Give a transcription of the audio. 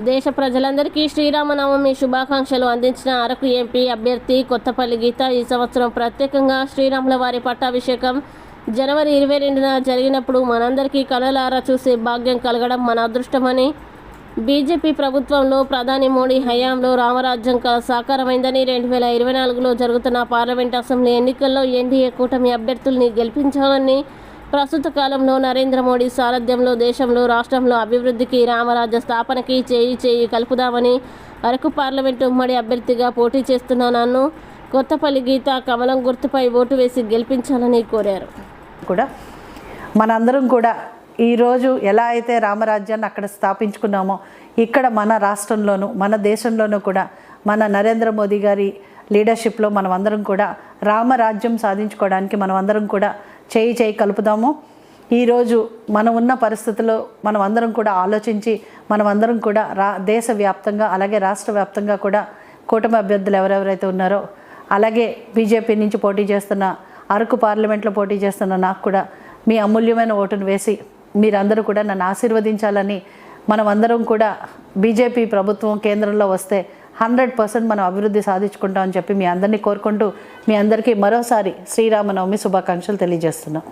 దేశ ప్రజలందరికీ శ్రీరామనవమి శుభాకాంక్షలు అందించిన అరకు ఎంపీ అభ్యర్థి కొత్తపల్లి గీత ఈ సంవత్సరం ప్రత్యేకంగా శ్రీరాముల వారి పట్టాభిషేకం జనవరి ఇరవై రెండున జరిగినప్పుడు మనందరికీ కలలారా చూసే భాగ్యం కలగడం మన అదృష్టమని బీజేపీ ప్రభుత్వంలో ప్రధాని మోడీ హయాంలో రామరాజ్యం సాకారమైందని రెండు వేల ఇరవై నాలుగులో జరుగుతున్న పార్లమెంట్ అసెంబ్లీ ఎన్నికల్లో ఎన్డీఏ కూటమి అభ్యర్థుల్ని గెలిపించాలని ప్రస్తుత కాలంలో నరేంద్ర మోడీ సారథ్యంలో దేశంలో రాష్ట్రంలో అభివృద్ధికి రామరాజ్య స్థాపనకి చేయి చేయి కలుపుదామని అరకు పార్లమెంటు ఉమ్మడి అభ్యర్థిగా పోటీ చేస్తున్న నన్ను కొత్తపల్లి గీత కమలం గుర్తుపై ఓటు వేసి గెలిపించాలని కోరారు. కూడా మనందరం కూడా ఈరోజు ఎలా అయితే రామరాజ్యాన్ని అక్కడ స్థాపించుకున్నామో ఇక్కడ మన రాష్ట్రంలోనూ మన దేశంలోనూ కూడా మన నరేంద్ర మోదీ గారి లీడర్షిప్లో మనం అందరం కూడా రామరాజ్యం సాధించుకోవడానికి మనం అందరం కూడా చేయి చేయి కలుపుదాము. ఈరోజు మనం ఉన్న పరిస్థితుల్లో మనం అందరం కూడా ఆలోచించి మనం అందరం కూడా రా దేశవ్యాప్తంగా అలాగే రాష్ట్ర వ్యాప్తంగా కూడా కూటమి అభ్యర్థులు ఎవరెవరైతే ఉన్నారో అలాగే బీజేపీ నుంచి పోటీ చేస్తున్న అరకు పార్లమెంట్లో పోటీ చేస్తున్న నాకు కూడా మీ అమూల్యమైన ఓటును వేసి మీరందరూ కూడా నన్ను ఆశీర్వదించాలని మనం అందరం కూడా బీజేపీ ప్రభుత్వం కేంద్రంలో వస్తే హండ్రెడ్ పర్సెంట్ మనం అభివృద్ధి సాధించుకుంటామని చెప్పి మీ అందరినీ కోరుకుంటూ మీ అందరికీ మరోసారి శ్రీరామనవమి శుభాకాంక్షలు తెలియజేస్తున్నాం.